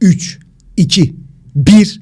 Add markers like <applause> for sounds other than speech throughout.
3, 2, 1.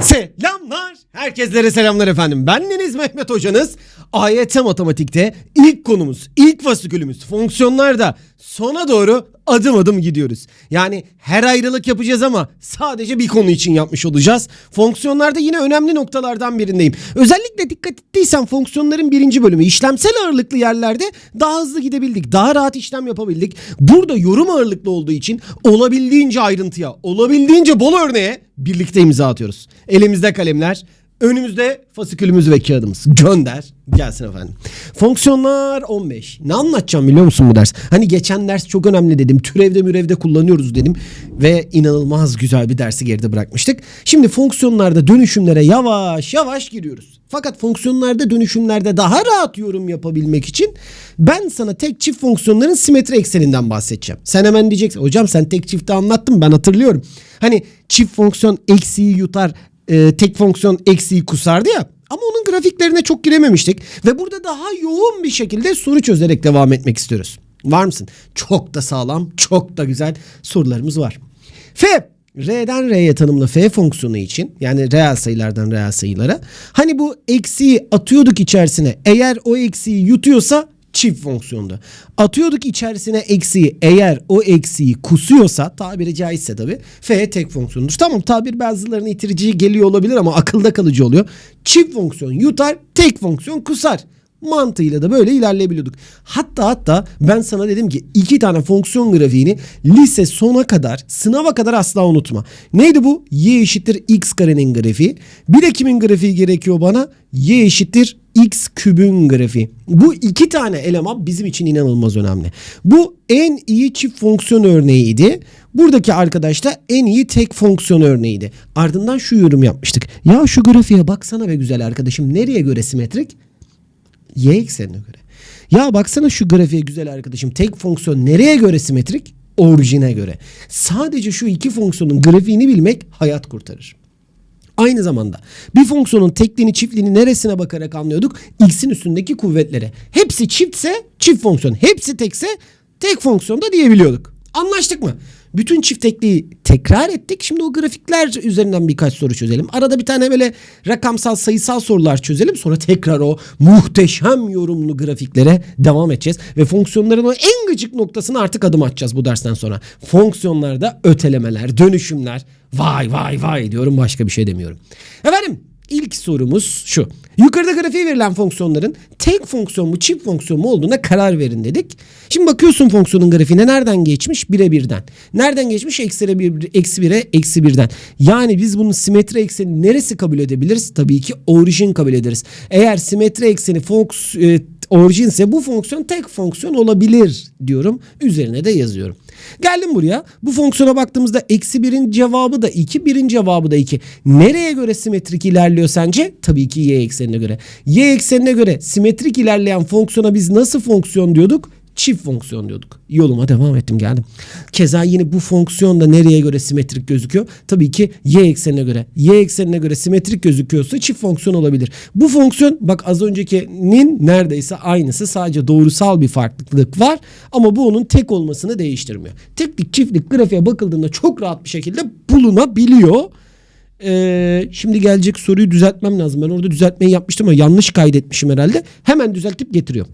Selamlar. Herkeslere selamlar efendim. Ben Deniz Mehmet hocanız. AYT matematikte ilk konumuz, ilk fasikülümüz fonksiyonlarda sona doğru adım adım gidiyoruz. Yani her ayrılık yapacağız ama sadece bir konu için yapmış olacağız. Fonksiyonlarda yine önemli noktalardan birindeyim. Özellikle dikkat ettiysen fonksiyonların birinci bölümü işlemsel ağırlıklı yerlerde daha hızlı gidebildik. Daha rahat işlem yapabildik. Burada yorum ağırlıklı olduğu için olabildiğince ayrıntıya, olabildiğince bol örneğe birlikte imza atıyoruz. Elimizde kalemler, önümüzde fasikülümüz ve kağıdımız. Gönder. Gelsin efendim. Fonksiyonlar 15. Ne anlatacağım biliyor musun bu ders? Hani geçen ders çok önemli dedim. Türevde mürevde kullanıyoruz dedim. Ve inanılmaz güzel bir dersi geride bırakmıştık. Şimdi fonksiyonlarda dönüşümlere yavaş yavaş giriyoruz. Fakat fonksiyonlarda dönüşümlerde daha rahat yorum yapabilmek için ben sana tek çift fonksiyonların simetri ekseninden bahsedeceğim. Sen hemen diyeceksin hocam sen tek çifti anlattın ben hatırlıyorum. Hani çift fonksiyon eksiği yutar e, tek fonksiyon eksiği kusardı ya. Ama onun grafiklerine çok girememiştik. Ve burada daha yoğun bir şekilde soru çözerek devam etmek istiyoruz. Var mısın? Çok da sağlam, çok da güzel sorularımız var. F. R'den R'ye tanımlı F fonksiyonu için yani reel sayılardan reel sayılara hani bu eksiği atıyorduk içerisine eğer o eksiği yutuyorsa çift fonksiyonda. Atıyorduk içerisine eksiği eğer o eksiği kusuyorsa tabiri caizse tabi f tek fonksiyondur. Tamam tabir bazılarına itirici geliyor olabilir ama akılda kalıcı oluyor. Çift fonksiyon yutar tek fonksiyon kusar mantığıyla da böyle ilerleyebiliyorduk. Hatta hatta ben sana dedim ki iki tane fonksiyon grafiğini lise sona kadar sınava kadar asla unutma. Neydi bu? Y eşittir x karenin grafiği. Bir de kimin grafiği gerekiyor bana? Y eşittir x kübün grafiği. Bu iki tane eleman bizim için inanılmaz önemli. Bu en iyi çift fonksiyon örneğiydi. Buradaki arkadaş da en iyi tek fonksiyon örneğiydi. Ardından şu yorum yapmıştık. Ya şu grafiğe baksana be güzel arkadaşım. Nereye göre simetrik? Y eksenine göre. Ya baksana şu grafiğe güzel arkadaşım. Tek fonksiyon nereye göre simetrik? Orijine göre. Sadece şu iki fonksiyonun grafiğini bilmek hayat kurtarır. Aynı zamanda bir fonksiyonun tekliğini çiftliğini neresine bakarak anlıyorduk? X'in üstündeki kuvvetlere. Hepsi çiftse çift fonksiyon. Hepsi tekse tek fonksiyonda diyebiliyorduk. Anlaştık mı? Bütün çift tekliği tekrar ettik. Şimdi o grafikler üzerinden birkaç soru çözelim. Arada bir tane böyle rakamsal sayısal sorular çözelim. Sonra tekrar o muhteşem yorumlu grafiklere devam edeceğiz. Ve fonksiyonların o en gıcık noktasına artık adım atacağız bu dersten sonra. Fonksiyonlarda ötelemeler, dönüşümler. Vay vay vay diyorum başka bir şey demiyorum. Efendim İlk sorumuz şu. Yukarıda grafiği verilen fonksiyonların tek fonksiyon mu çift fonksiyon mu olduğuna karar verin dedik. Şimdi bakıyorsun fonksiyonun grafiğine nereden geçmiş? Bire birden. Nereden geçmiş? Eksi bir, eksi bire, eksi birden. Yani biz bunun simetri ekseni neresi kabul edebiliriz? Tabii ki orijin kabul ederiz. Eğer simetri ekseni fonks, e, orijinse bu fonksiyon tek fonksiyon olabilir diyorum. Üzerine de yazıyorum. Geldim buraya. Bu fonksiyona baktığımızda eksi birin cevabı da 2, birin cevabı da 2. Nereye göre simetrik ilerliyor sence? Tabii ki y eksenine göre. Y eksenine göre simetrik ilerleyen fonksiyona biz nasıl fonksiyon diyorduk? Çift fonksiyon diyorduk. Yoluma devam ettim geldim. Keza yine bu fonksiyon da nereye göre simetrik gözüküyor? Tabii ki y eksenine göre. Y eksenine göre simetrik gözüküyorsa çift fonksiyon olabilir. Bu fonksiyon bak az öncekinin neredeyse aynısı. Sadece doğrusal bir farklılık var. Ama bu onun tek olmasını değiştirmiyor. Teklik çiftlik grafiğe bakıldığında çok rahat bir şekilde bulunabiliyor. Ee, şimdi gelecek soruyu düzeltmem lazım. Ben orada düzeltmeyi yapmıştım ama yanlış kaydetmişim herhalde. Hemen düzeltip getiriyorum.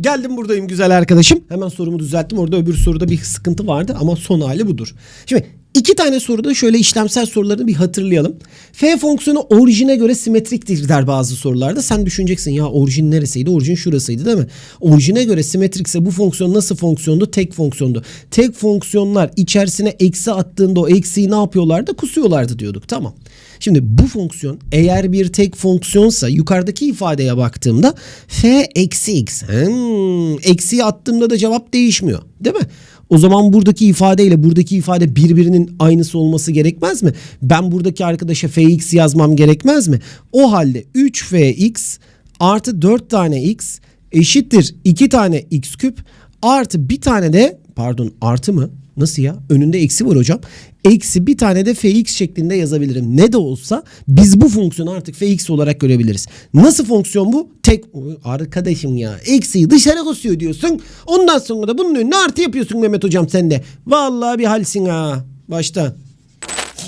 Geldim buradayım güzel arkadaşım. Hemen sorumu düzelttim. Orada öbür soruda bir sıkıntı vardı ama son hali budur. Şimdi iki tane soruda şöyle işlemsel sorularını bir hatırlayalım. F fonksiyonu orijine göre simetriktir der bazı sorularda. Sen düşüneceksin ya orijin neresiydi? Orijin şurasıydı değil mi? Orijine göre simetrikse bu fonksiyon nasıl fonksiyondu? Tek fonksiyondu. Tek fonksiyonlar içerisine eksi attığında o eksiği ne yapıyorlardı? Kusuyorlardı diyorduk. Tamam. Şimdi bu fonksiyon eğer bir tek fonksiyonsa yukarıdaki ifadeye baktığımda f eksi x. Hmm, eksiği attığımda da cevap değişmiyor. Değil mi? O zaman buradaki ifade ile buradaki ifade birbirinin aynısı olması gerekmez mi? Ben buradaki arkadaşa fx yazmam gerekmez mi? O halde 3fx artı 4 tane x eşittir 2 tane x küp artı bir tane de pardon artı mı? Nasıl ya? Önünde eksi var hocam. Eksi bir tane de fx şeklinde yazabilirim. Ne de olsa biz bu fonksiyonu artık fx olarak görebiliriz. Nasıl fonksiyon bu? Tek arkadaşım ya. Eksiyi dışarı kosuyor diyorsun. Ondan sonra da bunun önüne artı yapıyorsun Mehmet hocam sen de. Vallahi bir halsin ha. Baştan.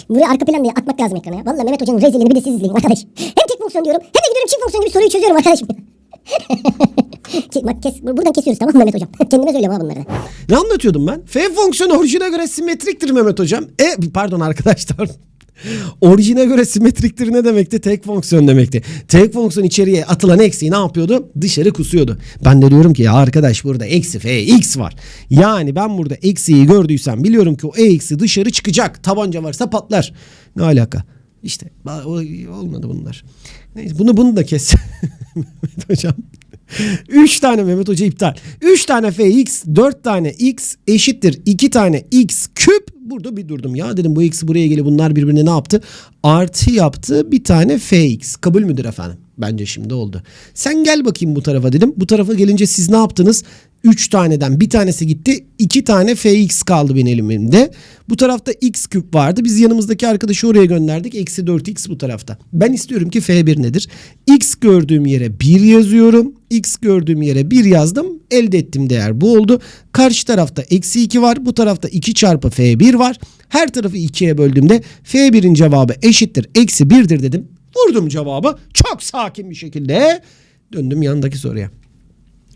Buraya arka plan diye atmak lazım ekrana ya. Valla Mehmet Hoca'nın rezilliğini bir de siz izleyin arkadaş. Hem tek fonksiyon diyorum hem de gidiyorum çift fonksiyon gibi soruyu çözüyorum arkadaşım. <laughs> Bak kes, buradan kesiyoruz tamam Mehmet Hocam? <laughs> Kendime söylüyorum ha bunları. Ne anlatıyordum ben? F fonksiyonu orijine göre simetriktir Mehmet hocam. E pardon arkadaşlar. <laughs> Orijine göre simetriktir ne demekti? Tek fonksiyon demekti. Tek fonksiyon içeriye atılan eksiği ne yapıyordu? Dışarı kusuyordu. Ben de diyorum ki ya arkadaş burada eksi f x var. Yani ben burada eksiği gördüysem biliyorum ki o e eksi dışarı çıkacak. Tabanca varsa patlar. Ne alaka? İşte olmadı bunlar. Neyse bunu bunu da kes. Mehmet hocam. 3 tane Mehmet Hoca iptal. 3 tane fx, 4 tane x eşittir 2 tane x küp. Burada bir durdum. Ya dedim bu x buraya geliyor. Bunlar birbirine ne yaptı? Artı yaptı bir tane fx. Kabul müdür efendim? Bence şimdi oldu. Sen gel bakayım bu tarafa dedim. Bu tarafa gelince siz ne yaptınız? 3 taneden bir tanesi gitti. 2 tane fx kaldı benim elimde. Bu tarafta x küp vardı. Biz yanımızdaki arkadaşı oraya gönderdik. Eksi 4x bu tarafta. Ben istiyorum ki f1 nedir? x gördüğüm yere 1 yazıyorum. x gördüğüm yere 1 yazdım. Elde ettiğim değer bu oldu. Karşı tarafta eksi 2 var. Bu tarafta 2 çarpı f1 var. Her tarafı 2'ye böldüğümde f1'in cevabı eşittir. Eksi 1'dir dedim. Vurdum cevabı. Çok sakin bir şekilde. Döndüm yandaki soruya.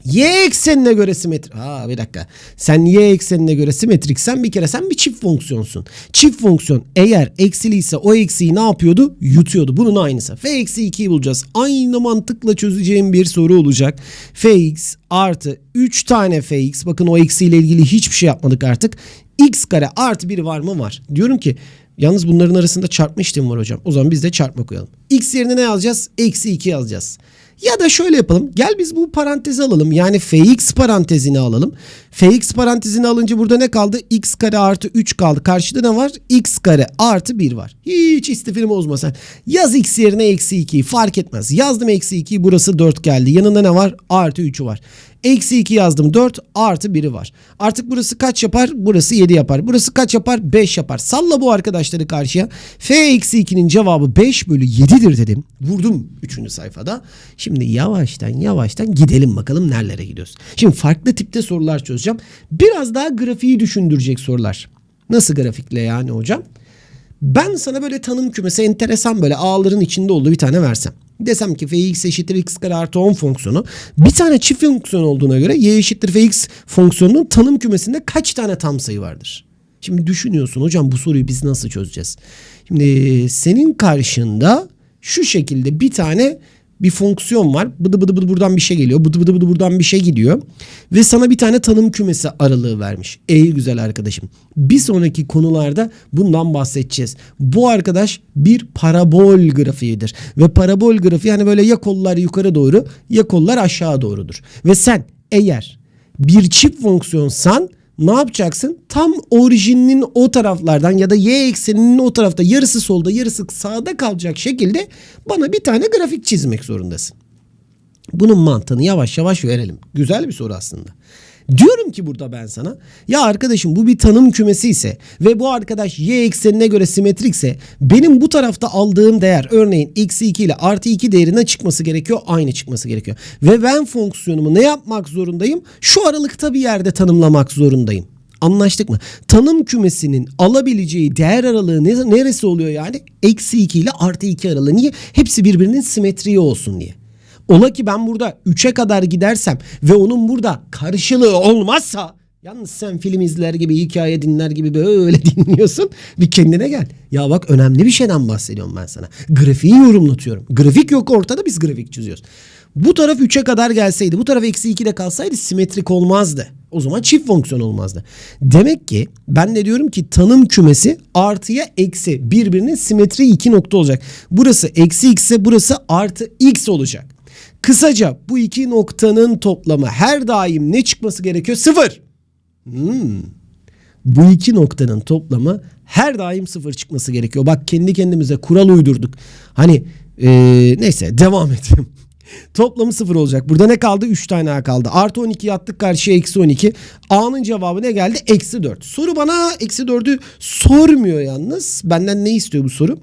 Y eksenine göre simetrik. Ha bir dakika. Sen y eksenine göre simetriksen bir kere sen bir çift fonksiyonsun. Çift fonksiyon eğer eksiliyse o eksiği ne yapıyordu? Yutuyordu. Bunun aynısı. F eksi 2'yi bulacağız. Aynı mantıkla çözeceğim bir soru olacak. Fx artı 3 tane fx. Bakın o eksiyle ilgili hiçbir şey yapmadık artık. x kare artı 1 var mı? Var. Diyorum ki Yalnız bunların arasında çarpma işlemi var hocam. O zaman biz de çarpma koyalım. X yerine ne yazacağız? Eksi 2 yazacağız. Ya da şöyle yapalım. Gel biz bu parantezi alalım. Yani fx parantezini alalım. Fx parantezini alınca burada ne kaldı? x kare artı 3 kaldı. Karşıda ne var? x kare artı 1 var. Hiç istifini bozma sen. Yaz x yerine eksi 2'yi fark etmez. Yazdım eksi 2'yi burası 4 geldi. Yanında ne var? Artı 3'ü var. Eksi 2 yazdım 4 artı 1'i var. Artık burası kaç yapar? Burası 7 yapar. Burası kaç yapar? 5 yapar. Salla bu arkadaşları karşıya. F eksi 2'nin cevabı 5 bölü 7'dir dedim. Vurdum 3. sayfada. Şimdi yavaştan yavaştan gidelim bakalım nerelere gidiyoruz. Şimdi farklı tipte sorular çözeceğim. Biraz daha grafiği düşündürecek sorular. Nasıl grafikle yani hocam? Ben sana böyle tanım kümesi enteresan böyle ağların içinde olduğu bir tane versem. Desem ki fx eşittir x kare artı 10 fonksiyonu. Bir tane çift fonksiyon olduğuna göre y eşittir fx fonksiyonunun tanım kümesinde kaç tane tam sayı vardır? Şimdi düşünüyorsun hocam bu soruyu biz nasıl çözeceğiz? Şimdi senin karşında şu şekilde bir tane bir fonksiyon var. Bıdı bıdı bıdı buradan bir şey geliyor. Bıdı bıdı bıdı buradan bir şey gidiyor. Ve sana bir tane tanım kümesi aralığı vermiş. Ey güzel arkadaşım. Bir sonraki konularda bundan bahsedeceğiz. Bu arkadaş bir parabol grafiğidir. Ve parabol grafiği hani böyle ya kollar yukarı doğru ya kollar aşağı doğrudur. Ve sen eğer bir çift fonksiyonsan ne yapacaksın? Tam orijinin o taraflardan ya da y ekseninin o tarafta yarısı solda yarısı sağda kalacak şekilde bana bir tane grafik çizmek zorundasın. Bunun mantığını yavaş yavaş verelim. Güzel bir soru aslında. Diyorum ki burada ben sana ya arkadaşım bu bir tanım kümesi ise ve bu arkadaş y eksenine göre simetrikse benim bu tarafta aldığım değer örneğin eksi 2 ile artı 2 değerine çıkması gerekiyor aynı çıkması gerekiyor. Ve ben fonksiyonumu ne yapmak zorundayım? Şu aralıkta bir yerde tanımlamak zorundayım. Anlaştık mı? Tanım kümesinin alabileceği değer aralığı ne- neresi oluyor yani? Eksi 2 ile artı 2 aralığı. Niye? Hepsi birbirinin simetriği olsun diye. Ola ki ben burada 3'e kadar gidersem ve onun burada karşılığı olmazsa yalnız sen film izler gibi hikaye dinler gibi böyle <laughs> dinliyorsun bir kendine gel. Ya bak önemli bir şeyden bahsediyorum ben sana. Grafiği yorumlatıyorum. Grafik yok ortada biz grafik çiziyoruz. Bu taraf 3'e kadar gelseydi bu taraf eksi 2'de kalsaydı simetrik olmazdı. O zaman çift fonksiyon olmazdı. Demek ki ben de diyorum ki tanım kümesi artıya eksi birbirinin simetri iki nokta olacak. Burası eksi x ise burası artı x olacak. Kısaca bu iki noktanın toplamı her daim ne çıkması gerekiyor? Sıfır. Hmm. Bu iki noktanın toplamı her daim sıfır çıkması gerekiyor. Bak kendi kendimize kural uydurduk. Hani eee, neyse devam <laughs> edelim. Toplamı sıfır olacak. Burada ne kaldı? 3 tane A kaldı. Artı 12 attık karşıya eksi 12. A'nın cevabı ne geldi? Eksi 4. Soru bana eksi 4'ü sormuyor yalnız. Benden ne istiyor bu soru?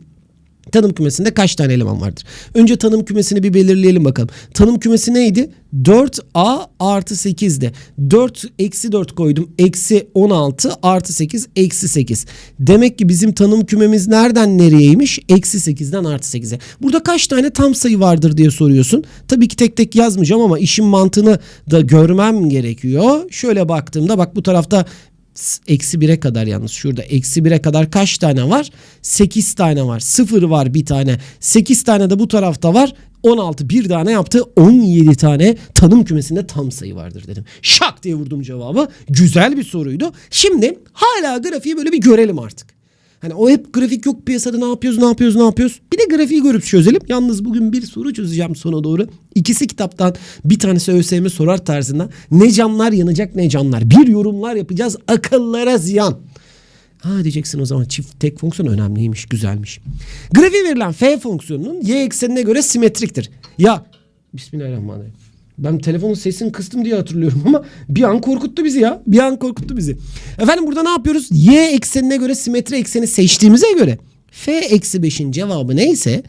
Tanım kümesinde kaç tane eleman vardır? Önce tanım kümesini bir belirleyelim bakalım. Tanım kümesi neydi? 4a artı 8'de. 4 eksi 4 koydum. Eksi 16 artı 8 eksi 8. Demek ki bizim tanım kümemiz nereden nereyeymiş? Eksi 8'den artı 8'e. Burada kaç tane tam sayı vardır diye soruyorsun. Tabii ki tek tek yazmayacağım ama işin mantığını da görmem gerekiyor. Şöyle baktığımda bak bu tarafta eksi 1'e kadar yalnız şurada eksi 1'e kadar kaç tane var? 8 tane var. 0 var bir tane. 8 tane de bu tarafta var. 16 bir tane yaptı 17 tane tanım kümesinde tam sayı vardır dedim. Şak diye vurdum cevabı. Güzel bir soruydu. Şimdi hala grafiği böyle bir görelim artık. Hani o hep grafik yok piyasada ne yapıyoruz ne yapıyoruz ne yapıyoruz. Bir de grafiği görüp çözelim. Yalnız bugün bir soru çözeceğim sona doğru. İkisi kitaptan bir tanesi ÖSYM sorar tarzında. Ne canlar yanacak ne canlar. Bir yorumlar yapacağız akıllara ziyan. Ha diyeceksin o zaman çift tek fonksiyon önemliymiş, güzelmiş. Grafiği verilen f fonksiyonunun y eksenine göre simetriktir. Ya Bismillahirrahmanirrahim. Ben telefonun sesini kıstım diye hatırlıyorum <laughs> ama bir an korkuttu bizi ya. Bir an korkuttu bizi. Efendim burada ne yapıyoruz? Y eksenine göre simetri ekseni seçtiğimize göre f eksi 5'in cevabı neyse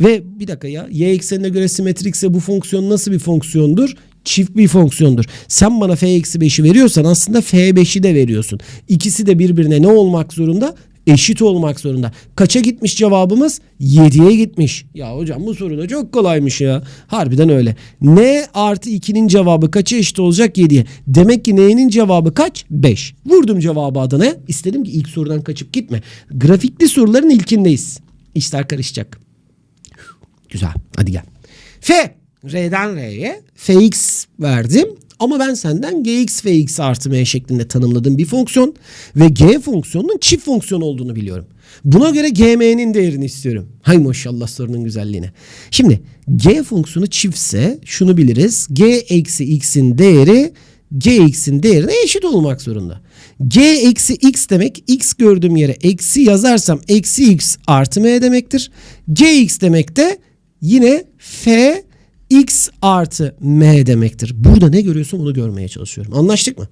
ve bir dakika ya y eksenine göre simetrikse bu fonksiyon nasıl bir fonksiyondur? Çift bir fonksiyondur. Sen bana f eksi 5'i veriyorsan aslında f5'i de veriyorsun. İkisi de birbirine ne olmak zorunda? Eşit olmak zorunda. Kaça gitmiş cevabımız? 7'ye gitmiş. Ya hocam bu soru da çok kolaymış ya. Harbiden öyle. N artı 2'nin cevabı kaça eşit olacak? 7'ye. Demek ki N'nin cevabı kaç? 5. Vurdum cevabı Adana'ya. İstedim ki ilk sorudan kaçıp gitme. Grafikli soruların ilkindeyiz. İşler karışacak. Güzel. Hadi gel. F. R'den R'ye Fx verdim. Ama ben senden gx fx artı m şeklinde tanımladığım bir fonksiyon ve g fonksiyonunun çift fonksiyon olduğunu biliyorum. Buna göre gm'nin değerini istiyorum. Hay maşallah sorunun güzelliğine. Şimdi g fonksiyonu çiftse şunu biliriz. g eksi x'in değeri gx'in değerine eşit olmak zorunda. g eksi x demek x gördüğüm yere eksi yazarsam eksi x artı m demektir. gx demek de yine f x artı m demektir. Burada ne görüyorsun onu görmeye çalışıyorum. Anlaştık mı?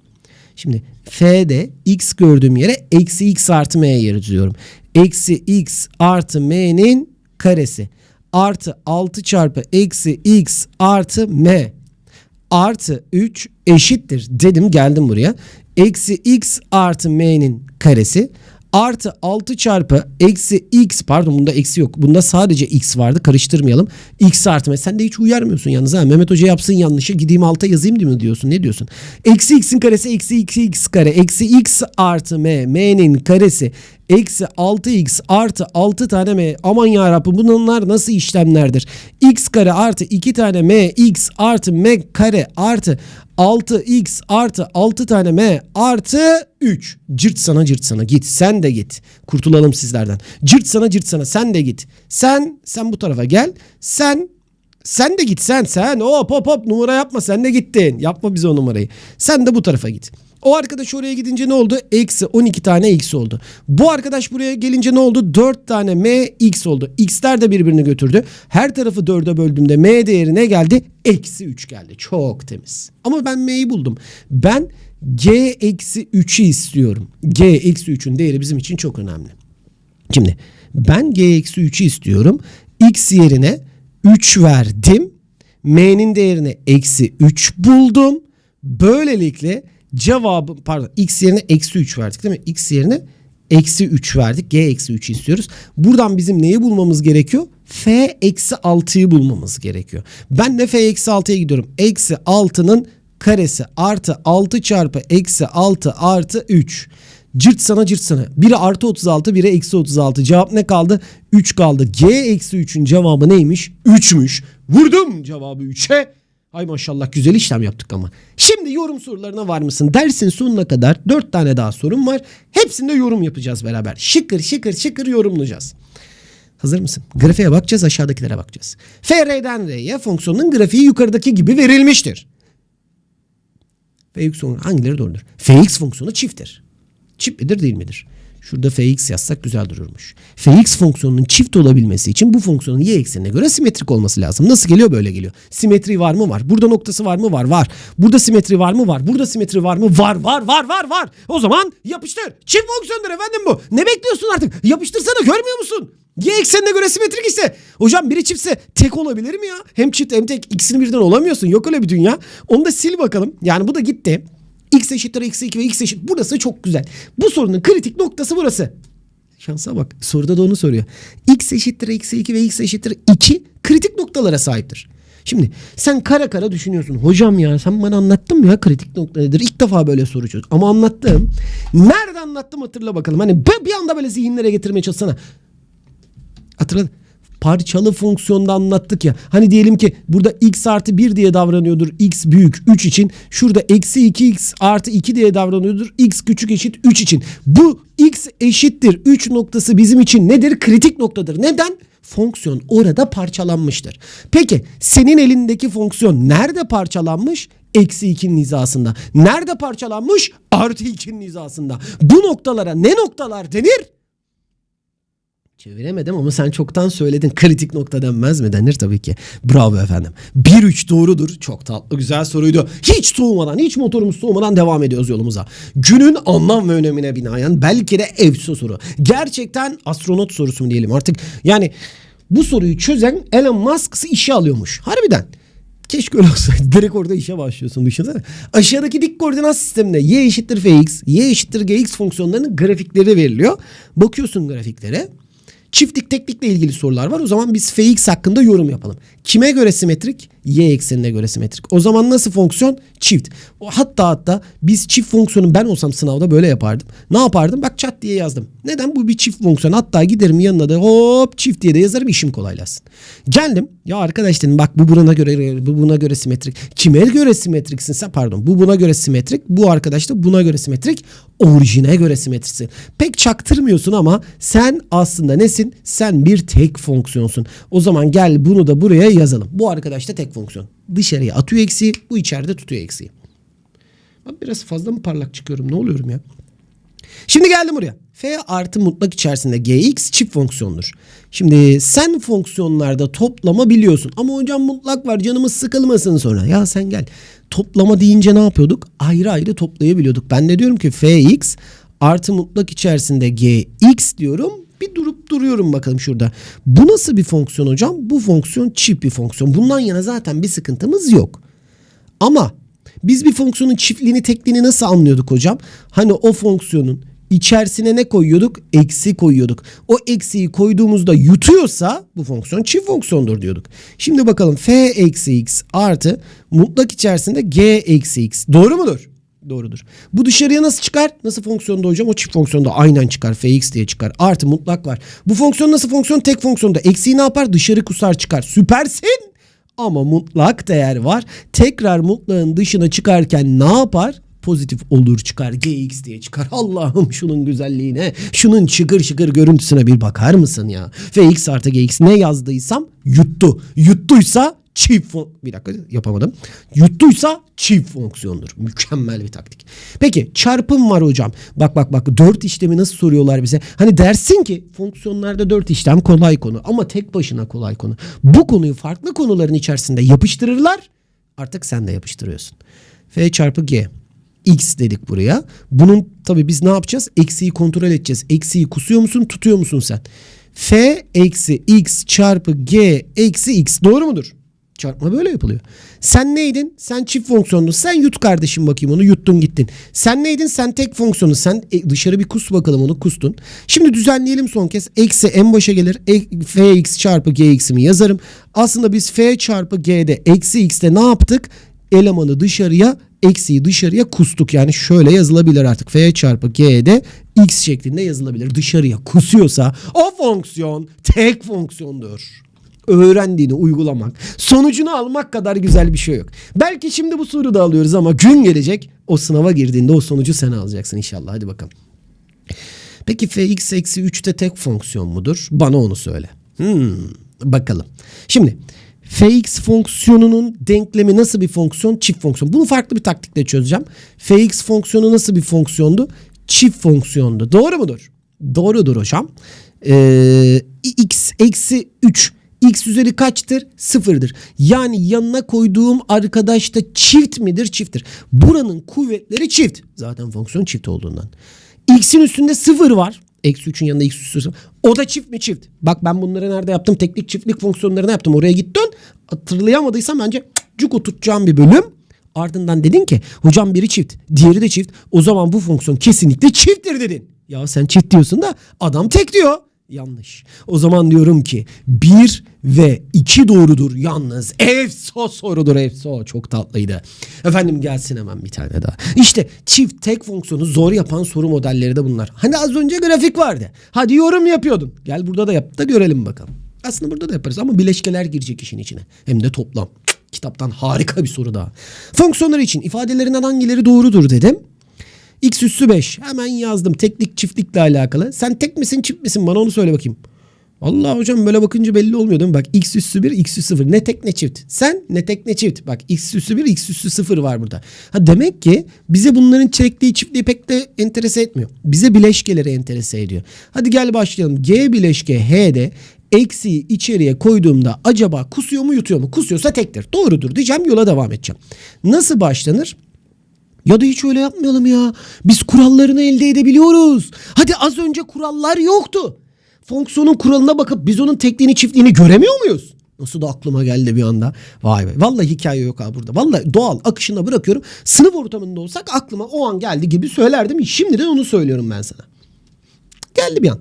Şimdi f'de x gördüğüm yere eksi x artı m yazıyorum. Eksi x artı m'nin karesi artı 6 çarpı eksi x artı m artı 3 eşittir dedim geldim buraya. Eksi x artı m'nin karesi artı 6 çarpı eksi x pardon bunda eksi yok. Bunda sadece x vardı karıştırmayalım. x artı m. Sen de hiç uyarmıyorsun yalnız ha. Mehmet Hoca yapsın yanlışı gideyim alta yazayım değil mi diyorsun. Ne diyorsun? Eksi x'in karesi eksi 2x kare. Eksi x artı m. m'nin karesi eksi 6x artı 6 tane m. Aman yarabbim bunlar nasıl işlemlerdir? x kare artı 2 tane m x artı m kare artı 6x artı 6 tane m artı 3. Cırt sana cırt sana git. Sen de git. Kurtulalım sizlerden. Cırt sana cırt sana sen de git. Sen sen bu tarafa gel. Sen sen de git sen sen. Hop hop hop numara yapma sen de gittin. Yapma bize o numarayı. Sen de bu tarafa git. O arkadaş oraya gidince ne oldu? Eksi 12 tane x oldu. Bu arkadaş buraya gelince ne oldu? 4 tane m x oldu. X'ler de birbirini götürdü. Her tarafı 4'e böldüğümde m değeri ne geldi? Eksi 3 geldi. Çok temiz. Ama ben m'yi buldum. Ben g eksi 3'ü istiyorum. g eksi 3'ün değeri bizim için çok önemli. Şimdi ben g eksi 3'ü istiyorum. x yerine 3 verdim. m'nin değerini eksi 3 buldum. Böylelikle cevabı pardon x yerine eksi 3 verdik değil mi? x yerine eksi 3 verdik. G eksi 3'ü istiyoruz. Buradan bizim neyi bulmamız gerekiyor? F eksi 6'yı bulmamız gerekiyor. Ben de F eksi 6'ya gidiyorum. Eksi 6'nın karesi artı 6 çarpı eksi 6 artı 3. Cırt sana cırt sana. Biri artı 36 biri eksi 36. Cevap ne kaldı? 3 kaldı. G eksi 3'ün cevabı neymiş? 3'müş. Vurdum cevabı 3'e. Ay maşallah güzel işlem yaptık ama. Şimdi yorum sorularına var mısın? Dersin sonuna kadar 4 tane daha sorum var. Hepsinde yorum yapacağız beraber. Şıkır şıkır şıkır yorumlayacağız. Hazır mısın? Grafiğe bakacağız aşağıdakilere bakacağız. FR'den R'ye fonksiyonun grafiği yukarıdaki gibi verilmiştir. Fx fonksiyonu hangileri doğrudur? Fx fonksiyonu çifttir. Çift midir değil midir? Şurada fx yazsak güzel dururmuş. fx fonksiyonunun çift olabilmesi için bu fonksiyonun y eksenine göre simetrik olması lazım. Nasıl geliyor? Böyle geliyor. Simetri var mı? Var. Burada noktası var mı? Var. Var. Burada simetri var mı? Var. Burada simetri var mı? Var. Var. Var. Var. Var. O zaman yapıştır. Çift fonksiyondur efendim bu. Ne bekliyorsun artık? Yapıştırsana görmüyor musun? Y eksenine göre simetrik ise. Hocam biri çiftse tek olabilir mi ya? Hem çift hem tek ikisini birden olamıyorsun. Yok öyle bir dünya. Onu da sil bakalım. Yani bu da gitti. X eşittir eksi 2 ve x eşit. Burası çok güzel. Bu sorunun kritik noktası burası. Şansa bak. Soruda da onu soruyor. X eşittir eksi 2 ve x eşittir 2 kritik noktalara sahiptir. Şimdi sen kara kara düşünüyorsun. Hocam ya sen bana anlattın mı ya kritik nokta nedir? İlk defa böyle soru çöz. Ama anlattım. Nerede anlattım hatırla bakalım. Hani bir anda böyle zihinlere getirmeye çalışsana. Hatırladın. Parçalı fonksiyonda anlattık ya. Hani diyelim ki burada x artı 1 diye davranıyordur x büyük 3 için. Şurada eksi 2x artı 2 diye davranıyordur x küçük eşit 3 için. Bu x eşittir 3 noktası bizim için nedir? Kritik noktadır. Neden? Fonksiyon orada parçalanmıştır. Peki senin elindeki fonksiyon nerede parçalanmış? Eksi 2'nin hizasında. Nerede parçalanmış? Artı 2'nin hizasında. Bu noktalara ne noktalar denir? Çeviremedim ama sen çoktan söyledin. Kritik nokta denmez mi? Denir tabii ki. Bravo efendim. 1-3 doğrudur. Çok tatlı güzel soruydu. Hiç soğumadan, hiç motorumuz soğumadan devam ediyoruz yolumuza. Günün anlam ve önemine binaen belki de efso soru. Gerçekten astronot sorusu mu diyelim artık. Yani bu soruyu çözen Elon Musk işe alıyormuş. Harbiden. Keşke öyle olsaydı. Direkt orada işe başlıyorsun düşünsene. Aşağıdaki dik koordinat sisteminde y eşittir fx, y eşittir gx fonksiyonlarının grafikleri veriliyor. Bakıyorsun grafiklere. Çiftlik teknikle ilgili sorular var. O zaman biz fx hakkında yorum yapalım. Kime göre simetrik? Y eksenine göre simetrik. O zaman nasıl fonksiyon? Çift. Hatta hatta biz çift fonksiyonu ben olsam sınavda böyle yapardım. Ne yapardım? Bak çat diye yazdım. Neden? Bu bir çift fonksiyon. Hatta giderim yanına da hop çift diye de yazarım işim kolaylaşsın. Geldim. Ya arkadaş dedim bak bu buna göre bu buna göre simetrik. Kime göre simetriksin sen? Pardon. Bu buna göre simetrik. Bu arkadaş da buna göre simetrik. Orijine göre simetriksin. Pek çaktırmıyorsun ama sen aslında nesin? Sen bir tek fonksiyonsun. O zaman gel bunu da buraya yazalım. Bu arkadaş da tek fonksiyon. Dışarıya atıyor eksiği. Bu içeride tutuyor eksiği. Ben biraz fazla mı parlak çıkıyorum? Ne oluyorum ya? Şimdi geldim buraya. F artı mutlak içerisinde gx çift fonksiyondur. Şimdi sen fonksiyonlarda toplama biliyorsun. Ama hocam mutlak var canımız sıkılmasın sonra. Ya sen gel. Toplama deyince ne yapıyorduk? Ayrı ayrı toplayabiliyorduk. Ben de diyorum ki fx artı mutlak içerisinde gx diyorum. Bir durup duruyorum bakalım şurada. Bu nasıl bir fonksiyon hocam? Bu fonksiyon çift bir fonksiyon. Bundan yana zaten bir sıkıntımız yok. Ama biz bir fonksiyonun çiftliğini tekliğini nasıl anlıyorduk hocam? Hani o fonksiyonun içerisine ne koyuyorduk? Eksi koyuyorduk. O eksiyi koyduğumuzda yutuyorsa bu fonksiyon çift fonksiyondur diyorduk. Şimdi bakalım f eksi x artı mutlak içerisinde g eksi x. Doğru mudur? Doğrudur. Bu dışarıya nasıl çıkar? Nasıl fonksiyonda hocam? O çift fonksiyonda aynen çıkar. Fx diye çıkar. Artı mutlak var. Bu fonksiyon nasıl fonksiyon? Tek fonksiyonda. Eksiği ne yapar? Dışarı kusar çıkar. Süpersin. Ama mutlak değer var. Tekrar mutlağın dışına çıkarken ne yapar? Pozitif olur çıkar. Gx diye çıkar. Allah'ım şunun güzelliğine, şunun şıkır şıkır görüntüsüne bir bakar mısın ya? Fx artı gx ne yazdıysam yuttu. Yuttuysa çift fon- bir dakika yapamadım. Yuttuysa çift fonksiyondur. Mükemmel bir taktik. Peki çarpım var hocam. Bak bak bak dört işlemi nasıl soruyorlar bize. Hani dersin ki fonksiyonlarda dört işlem kolay konu ama tek başına kolay konu. Bu konuyu farklı konuların içerisinde yapıştırırlar. Artık sen de yapıştırıyorsun. F çarpı G. X dedik buraya. Bunun tabii biz ne yapacağız? Eksiği kontrol edeceğiz. Eksiği kusuyor musun tutuyor musun sen? F eksi X çarpı G eksi X. Doğru mudur? Çarpma böyle yapılıyor. Sen neydin? Sen çift fonksiyonlu. Sen yut kardeşim bakayım onu yuttun gittin. Sen neydin? Sen tek fonksiyonu. Sen e, dışarı bir kus bakalım onu kustun. Şimdi düzenleyelim son kez. Eksi en başa gelir. E, Fx çarpı Gx'imi yazarım. Aslında biz F çarpı G'de eksi X'te ne yaptık? Elemanı dışarıya eksiği dışarıya kustuk. Yani şöyle yazılabilir artık. F çarpı G'de X şeklinde yazılabilir. Dışarıya kusuyorsa o fonksiyon tek fonksiyondur öğrendiğini uygulamak, sonucunu almak kadar güzel bir şey yok. Belki şimdi bu soruyu da alıyoruz ama gün gelecek o sınava girdiğinde o sonucu sen alacaksın inşallah. Hadi bakalım. Peki fx eksi 3'te tek fonksiyon mudur? Bana onu söyle. Hmm, bakalım. Şimdi fx fonksiyonunun denklemi nasıl bir fonksiyon? Çift fonksiyon. Bunu farklı bir taktikle çözeceğim. fx fonksiyonu nasıl bir fonksiyondu? Çift fonksiyondu. Doğru mudur? Doğrudur hocam. Ee, x eksi 3 x üzeri kaçtır? Sıfırdır. Yani yanına koyduğum arkadaş da çift midir? Çifttir. Buranın kuvvetleri çift. Zaten fonksiyon çift olduğundan. X'in üstünde sıfır var. Eksi 3'ün yanında x sıfır. O da çift mi çift? Bak ben bunları nerede yaptım? Teklik çiftlik fonksiyonlarını yaptım. Oraya git dön. Hatırlayamadıysan bence cuk oturtacağım bir bölüm. Ardından dedin ki hocam biri çift, diğeri de çift. O zaman bu fonksiyon kesinlikle çifttir dedin. Ya sen çift diyorsun da adam tek diyor. Yanlış. O zaman diyorum ki 1 ve 2 doğrudur yalnız. Efso sorudur efso. Çok tatlıydı. Efendim gelsin hemen bir tane daha. İşte çift tek fonksiyonu zor yapan soru modelleri de bunlar. Hani az önce grafik vardı. Hadi yorum yapıyordun. Gel burada da yap da görelim bakalım. Aslında burada da yaparız ama bileşkeler girecek işin içine. Hem de toplam. Kitaptan harika bir soru daha. Fonksiyonlar için ifadelerinden hangileri doğrudur dedim. X üssü 5. Hemen yazdım. Teklik çiftlikle alakalı. Sen tek misin çift misin bana onu söyle bakayım. Vallahi hocam böyle bakınca belli olmuyor değil mi? Bak x üssü 1, x üssü 0. Ne tek ne çift. Sen ne tek ne çift. Bak x üssü 1, x üssü 0 var burada. Ha demek ki bize bunların çektiği çiftliği pek de enterese etmiyor. Bize bileşkeleri enterese ediyor. Hadi gel başlayalım. G bileşke H'de eksiği içeriye koyduğumda acaba kusuyor mu yutuyor mu? Kusuyorsa tektir. Doğrudur diyeceğim yola devam edeceğim. Nasıl başlanır? Ya da hiç öyle yapmayalım ya. Biz kurallarını elde edebiliyoruz. Hadi az önce kurallar yoktu. Fonksiyonun kuralına bakıp biz onun tekliğini çiftliğini göremiyor muyuz? Nasıl da aklıma geldi bir anda. Vay be. Vallahi hikaye yok abi burada. Vallahi doğal akışına bırakıyorum. Sınıf ortamında olsak aklıma o an geldi gibi söylerdim. Şimdiden onu söylüyorum ben sana. Geldi bir an.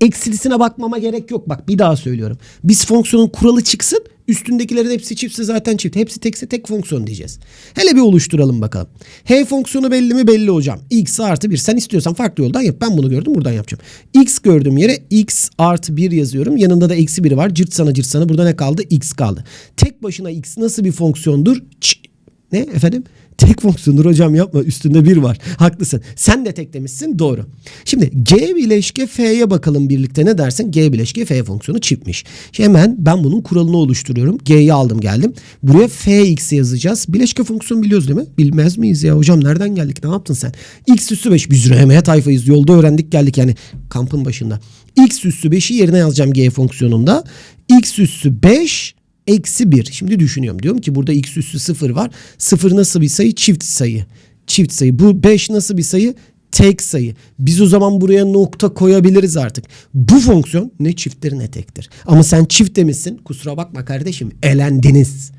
Eksilisine bakmama gerek yok. Bak bir daha söylüyorum. Biz fonksiyonun kuralı çıksın. Üstündekilerin hepsi çiftse zaten çift. Hepsi tekse tek fonksiyon diyeceğiz. Hele bir oluşturalım bakalım. H fonksiyonu belli mi? Belli hocam. X artı 1. Sen istiyorsan farklı yoldan yap. Ben bunu gördüm buradan yapacağım. X gördüğüm yere X artı 1 yazıyorum. Yanında da eksi 1 var. Cırt sana cırt sana. Burada ne kaldı? X kaldı. Tek başına X nasıl bir fonksiyondur? Ç- ne efendim? Tek fonksiyondur hocam yapma üstünde bir var. Haklısın. Sen de tek demişsin doğru. Şimdi G bileşke F'ye bakalım birlikte ne dersin? G bileşke F fonksiyonu. Şimdi hemen ben bunun kuralını oluşturuyorum. G'yi aldım geldim. Buraya Fx yazacağız. Bileşke fonksiyonu biliyoruz değil mi? Bilmez miyiz ya hocam nereden geldik ne yaptın sen? X üssü 5 biz RMH tayfayız yolda öğrendik geldik yani kampın başında. X üssü 5'i yerine yazacağım G fonksiyonunda. X üssü 5 eksi 1. Şimdi düşünüyorum. Diyorum ki burada x üssü 0 var. 0 nasıl bir sayı? Çift sayı. Çift sayı. Bu 5 nasıl bir sayı? Tek sayı. Biz o zaman buraya nokta koyabiliriz artık. Bu fonksiyon ne çifttir ne tektir. Ama sen çift demişsin. Kusura bakma kardeşim. Elendiniz.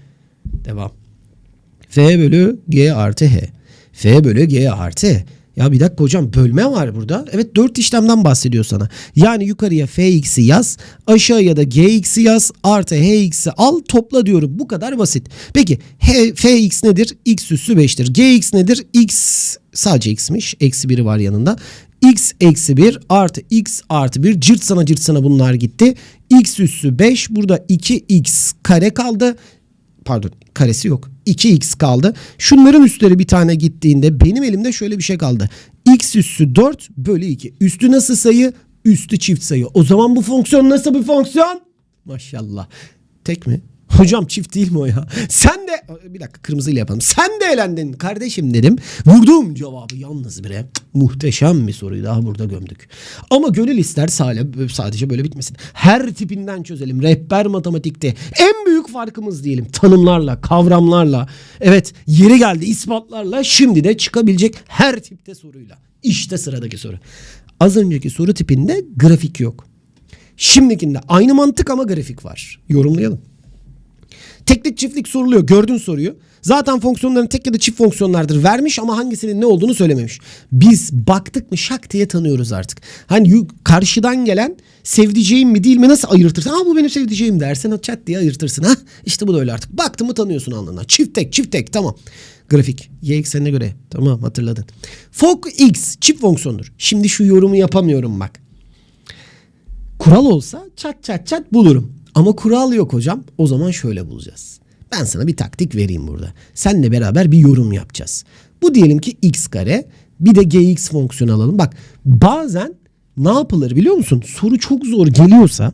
Devam. F bölü G artı H. F bölü G artı H. Ya bir dakika hocam bölme var burada. Evet 4 işlemden bahsediyor sana. Yani yukarıya Fx'i yaz. Aşağıya da Gx'i yaz. Artı Hx'i al topla diyorum. Bu kadar basit. Peki H, Fx nedir? X üssü 5'tir. Gx nedir? X sadece x'miş. Eksi 1'i var yanında. x eksi 1 artı x artı 1 cırt sana cırt sana bunlar gitti. x üssü 5 burada 2x kare kaldı pardon karesi yok. 2x kaldı. Şunların üstleri bir tane gittiğinde benim elimde şöyle bir şey kaldı. x üssü 4 bölü 2. Üstü nasıl sayı? Üstü çift sayı. O zaman bu fonksiyon nasıl bir fonksiyon? Maşallah. Tek mi? Hocam çift değil mi o ya? Sen de bir dakika kırmızıyla yapalım. Sen de elendin kardeşim dedim. Vurdum cevabı yalnız bire. Muhteşem bir soruyu daha burada gömdük. Ama gönül ister sadece böyle bitmesin. Her tipinden çözelim. Rehber matematikte en büyük farkımız diyelim. Tanımlarla, kavramlarla. Evet yeri geldi ispatlarla şimdi de çıkabilecek her tipte soruyla. İşte sıradaki soru. Az önceki soru tipinde grafik yok. Şimdikinde aynı mantık ama grafik var. Yorumlayalım. Teklik çiftlik soruluyor. Gördün soruyu. Zaten fonksiyonların tek ya da çift fonksiyonlardır vermiş ama hangisinin ne olduğunu söylememiş. Biz baktık mı şak diye tanıyoruz artık. Hani karşıdan gelen sevdiceğim mi değil mi nasıl ayırtırsın? Ha bu benim sevdiceğim dersen çat diye ayırtırsın. Ha işte bu da öyle artık. Baktın mı tanıyorsun anlamına. Çift tek çift tek tamam. Grafik. Y eksenine göre. Tamam hatırladın. Fok x çift fonksiyondur. Şimdi şu yorumu yapamıyorum bak. Kural olsa çat çat çat bulurum. Ama kural yok hocam. O zaman şöyle bulacağız. Ben sana bir taktik vereyim burada. Seninle beraber bir yorum yapacağız. Bu diyelim ki x kare bir de gx fonksiyonu alalım. Bak bazen ne yapılır biliyor musun? Soru çok zor geliyorsa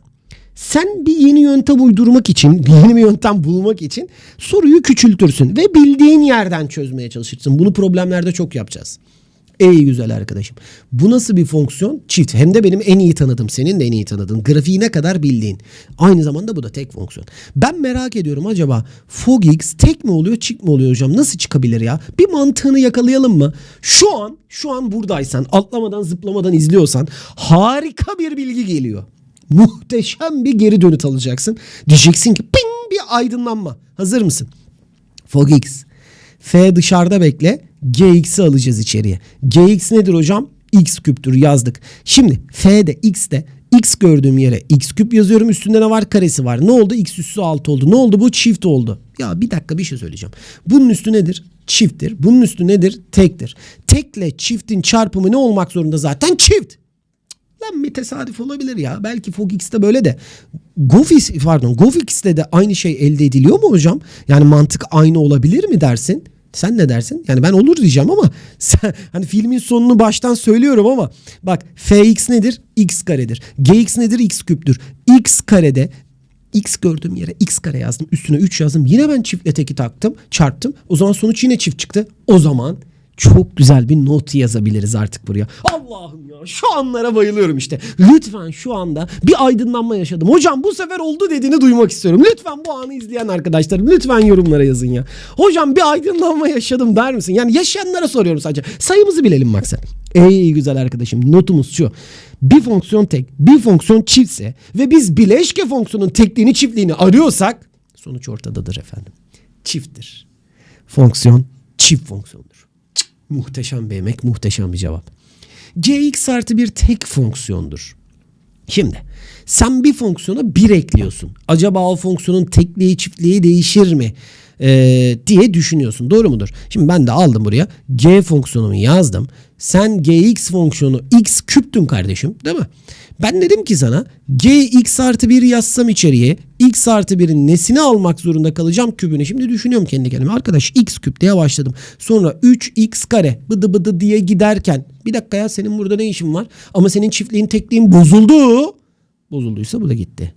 sen bir yeni yöntem uydurmak için, bir yeni bir yöntem bulmak için soruyu küçültürsün ve bildiğin yerden çözmeye çalışırsın. Bunu problemlerde çok yapacağız. Ey güzel arkadaşım. Bu nasıl bir fonksiyon? Çift. Hem de benim en iyi tanıdığım, senin de en iyi tanıdığın, grafiğine kadar bildiğin. Aynı zamanda bu da tek fonksiyon. Ben merak ediyorum acaba fogx tek mi oluyor, çift mi oluyor hocam? Nasıl çıkabilir ya? Bir mantığını yakalayalım mı? Şu an, şu an buradaysan, atlamadan zıplamadan izliyorsan harika bir bilgi geliyor. Muhteşem bir geri dönüt alacaksın. Diyeceksin ki ping bir aydınlanma. Hazır mısın? fogx. F dışarıda bekle. Gx'i alacağız içeriye. Gx nedir hocam? X küptür yazdık. Şimdi F'de X'de X gördüğüm yere X küp yazıyorum. Üstünde ne var? Karesi var. Ne oldu? X üssü 6 oldu. Ne oldu? Bu çift oldu. Ya bir dakika bir şey söyleyeceğim. Bunun üstü nedir? Çifttir. Bunun üstü nedir? Tektir. Tekle çiftin çarpımı ne olmak zorunda zaten? Çift. Lan bir tesadüf olabilir ya. Belki FogX'te böyle de. Gofix pardon Gofix'te de aynı şey elde ediliyor mu hocam? Yani mantık aynı olabilir mi dersin? Sen ne dersin? Yani ben olur diyeceğim ama <laughs> sen, hani filmin sonunu baştan söylüyorum ama bak fx nedir? x karedir. gx nedir? x küptür. x karede x gördüğüm yere x kare yazdım. Üstüne 3 yazdım. Yine ben çiftle teki taktım. Çarptım. O zaman sonuç yine çift çıktı. O zaman çok güzel bir not yazabiliriz artık buraya. Allah'ım ya şu anlara bayılıyorum işte. Lütfen şu anda bir aydınlanma yaşadım. Hocam bu sefer oldu dediğini duymak istiyorum. Lütfen bu anı izleyen arkadaşlarım lütfen yorumlara yazın ya. Hocam bir aydınlanma yaşadım der misin? Yani yaşayanlara soruyorum sadece. Sayımızı bilelim maksat. Ey güzel arkadaşım notumuz şu. Bir fonksiyon tek, bir fonksiyon çiftse ve biz bileşke fonksiyonun tekliğini çiftliğini arıyorsak sonuç ortadadır efendim. Çifttir. Fonksiyon çift fonksiyondur. Muhteşem bir emek, muhteşem bir cevap. Gx artı bir tek fonksiyondur. Şimdi sen bir fonksiyona bir ekliyorsun. Acaba o fonksiyonun tekliği çiftliği değişir mi? Ee, diye düşünüyorsun. Doğru mudur? Şimdi ben de aldım buraya. G fonksiyonumu yazdım. Sen gx fonksiyonu x küptün kardeşim değil mi? Ben dedim ki sana gx artı 1 yazsam içeriye x artı 1'in nesini almak zorunda kalacağım kübünü. Şimdi düşünüyorum kendi kendime. Arkadaş x küp diye başladım. Sonra 3x kare bıdı bıdı diye giderken bir dakika ya senin burada ne işin var? Ama senin çiftliğin tekliğin bozuldu. Bozulduysa bu da gitti.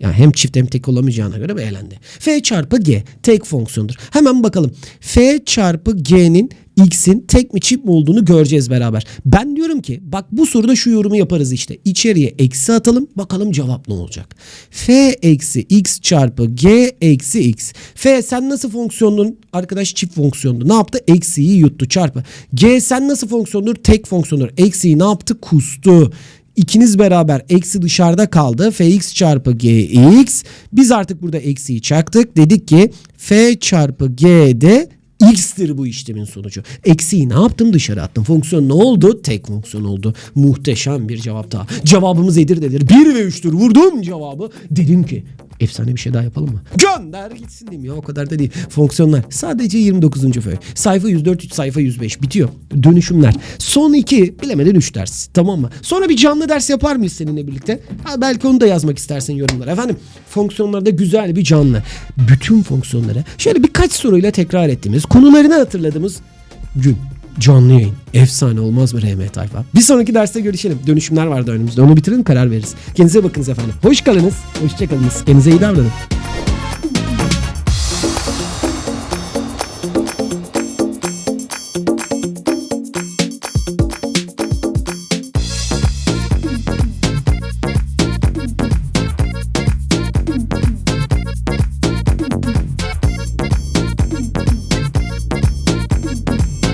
Yani hem çift hem tek olamayacağına göre bu elendi. F çarpı G tek fonksiyondur. Hemen bakalım. F çarpı G'nin x'in tek mi çift mi olduğunu göreceğiz beraber. Ben diyorum ki bak bu soruda şu yorumu yaparız işte. İçeriye eksi atalım bakalım cevap ne olacak. F eksi x çarpı G eksi x. F sen nasıl fonksiyondun? Arkadaş çift fonksiyondu. Ne yaptı? Eksiyi yuttu çarpı. G sen nasıl fonksiyondur? Tek fonksiyondur. Eksiyi ne yaptı? Kustu. İkiniz beraber eksi dışarıda kaldı. Fx çarpı gx. Biz artık burada eksiyi çaktık. Dedik ki f çarpı g'de x'tir bu işlemin sonucu. Eksiyi ne yaptım dışarı attım. Fonksiyon ne oldu? Tek fonksiyon oldu. Muhteşem bir cevap daha. Cevabımız Edirne'dir. 1 ve 3'tür. Vurdum cevabı. Dedim ki efsane bir şey daha yapalım mı? Gönder gitsin diyeyim ya o kadar da değil. Fonksiyonlar sadece 29. föy. Sayfa 104 sayfa 105 bitiyor. Dönüşümler. Son iki bilemeden 3 ders. Tamam mı? Sonra bir canlı ders yapar mıyız seninle birlikte? Ha, belki onu da yazmak istersin yorumlara. Efendim fonksiyonlarda güzel bir canlı. Bütün fonksiyonları şöyle birkaç soruyla tekrar ettiğimiz konularını hatırladığımız gün. Canlı yayın. Efsane olmaz mı RM tayfa? Bir sonraki derste görüşelim. Dönüşümler vardı önümüzde. Onu bitirelim karar veririz. Kendinize bakınız efendim. Hoş kalınız. Hoşça kalınız. Kendinize iyi davranın.